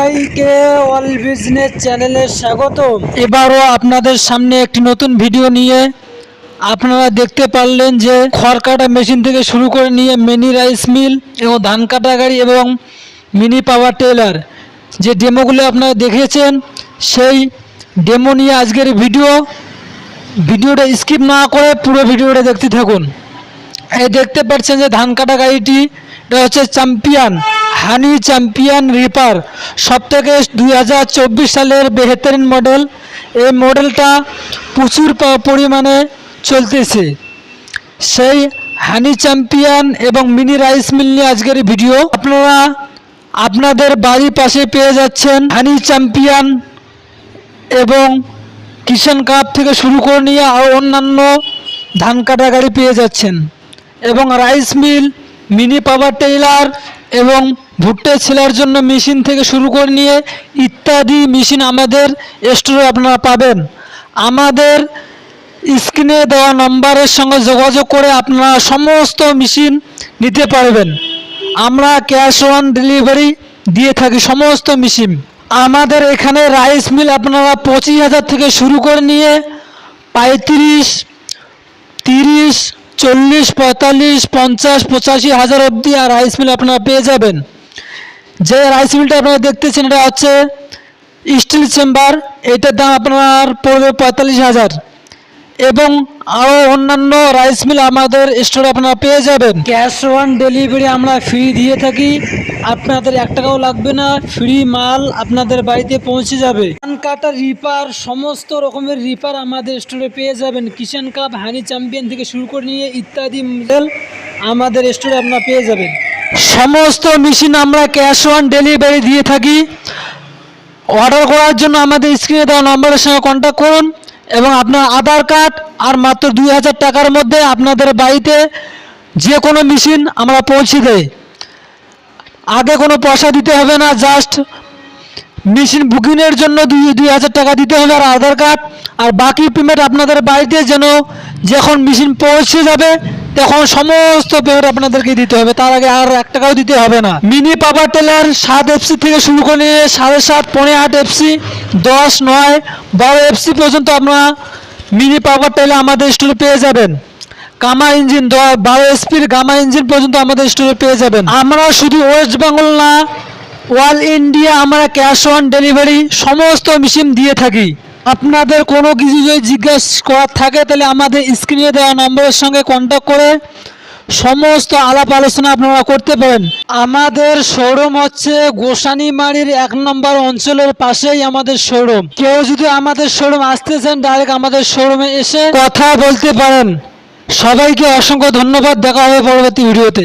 সবাইকে all business চ্যানেলে স্বাগত এবারও আপনাদের সামনে একটি নতুন ভিডিও নিয়ে আপনারা দেখতে পারলেন যে খড় কাটা মেশিন থেকে শুরু করে নিয়ে মিনি রাইস মিল এবং ধান কাটা গাড়ি এবং মিনি পাওয়ার টেলার যে ডেমোগুলো আপনারা দেখেছেন, সেই ডেমো নিয়ে আজকের ভিডিও। ভিডিওটা স্কিপ না করে পুরো ভিডিওটা দেখতে থাকুন। এই দেখতে পাচ্ছেন যে ধান কাটা গাড়িটি, এটা হচ্ছে চ্যাম্পিয়ন হানি চ্যাম্পিয়ন রিপার সব থেকে দুই হাজার চব্বিশ সালের বেহতরিন মডেল। এই মডেলটা প্রচুর পরিমাণে চলতেছে। সেই হানি চ্যাম্পিয়ন এবং মিনি রাইস মিল নিয়ে আজকের ভিডিও। আপনারা আপনাদের বাড়ির পাশে পেয়ে যাচ্ছেন হানি চ্যাম্পিয়ন এবং কিষান কাপ থেকে শুরু করে নিয়ে আরও অন্যান্য ধান কাটা গাড়ি পেয়ে যাচ্ছেন। এবং rice mill, mini power tiller এবং ভুট্টা ছেলার জন্য মেশিন থেকে শুরু করে নিয়ে ইত্যাদি মেশিন আমাদের স্টোরে আপনারা পাবেন। আমাদের স্ক্রিনে দেওয়া নম্বরের সঙ্গে যোগাযোগ করে আপনারা সমস্ত মেশিন নিতে পারবেন। আমরা ক্যাশ অন ডেলিভারি দিয়ে থাকি সমস্ত মেশিন। আমাদের এখানে রাইস মিল আপনারা পঁচিশ হাজার থেকে শুরু করে নিয়ে পঁয়ত্রিশ, তিরিশ চল্লিশ, পঁয়তাল্লিশ, পঞ্চাশ, পঁচাশি হাজার অবধি আর রাইস মিল আপনারা পেয়ে যাবেন। যে রাইস মিলটা আপনারা দেখতেছেন, এটা হচ্ছে স্টিল চেম্বার এটার দাম আপনার পড়বে পঁয়তাল্লিশ হাজার। এবং আরও অন্যান্য রাইস মিল আমাদের স্টোরে আপনারা পেয়ে যাবেন। ক্যাশ অন ডেলিভারি আমরা ফ্রি দিয়ে থাকি। আপনাদের এক টাকাও লাগবে না ফ্রি মাল আপনাদের বাড়িতে পৌঁছে যাবে। ধান কাটা রিপার সমস্ত রকমের রিপার আমাদের স্টোরে পেয়ে যাবেন। কিষান কাপ হানি চ্যাম্পিয়ন থেকে শুরু করে নিয়ে ইত্যাদি মডেল আমাদের স্টোরে আপনারা পেয়ে যাবেন। সমস্ত মেশিন আমরা ক্যাশ অন ডেলিভারি দিয়ে থাকি। অর্ডার করার জন্য আমাদের স্ক্রিনে দেওয়া নম্বরের সঙ্গে কন্ট্যাক্ট করুন। এবং আপনার আধার কার্ড আর মাত্র দুই হাজার টাকার মধ্যে আপনাদের বাড়িতে যে কোনো মেশিন আমরা পৌঁছে দেয় আগে কোনো পয়সা দিতে হবে না জাস্ট মেশিন বুকিংয়ের জন্য দুই দুই হাজার টাকা দিতে হবে আর আধার কার্ড। আর বাকি পেমেন্ট আপনাদের বাড়িতে যেন, যখন মেশিন পৌঁছে যাবে তখন সমস্ত পেমেন্ট আপনাদেরকে দিতে হবে। তার আগে আর এক টাকাও দিতে হবে না। মিনি পাওয়ার টেলার সাত এফসি থেকে শুরু করে নিয়ে সাড়ে সাত পনেরো আট এফসি দশ, নয়, বারো এফসি পর্যন্ত আপনারা মিনি পাওয়ার টেলার আমাদের স্টোরে পেয়ে যাবেন। গামা ইঞ্জিন বারো এসপির গামা ইঞ্জিন পর্যন্ত আমাদের স্টোরে পেয়ে যাবেন। আমরা শুধু ওয়েস্ট বেঙ্গল না অল ইন্ডিয়া আমরা ক্যাশ অন ডেলিভারি সমস্ত মেশিন দিয়ে থাকি। আপনাদের কোনো কিছু যদি জিজ্ঞেস করার থাকে, তাহলে আমাদের স্ক্রিনে দেওয়া নম্বরের সঙ্গে কন্ট্যাক্ট করে সমস্ত আলাপ আলোচনা আপনারা করতে পারেন। আমাদের শোরুম হচ্ছে গোসানিমারির এক নম্বর অঞ্চলের পাশেই আমাদের শোরুম কেউ যদি আমাদের শোরুম আসতে চান ডাইরেক্ট আমাদের শোরুমে এসে কথা বলতে পারেন। সবাইকে অসংখ্য ধন্যবাদ। দেখা হবে পরবর্তী ভিডিওতে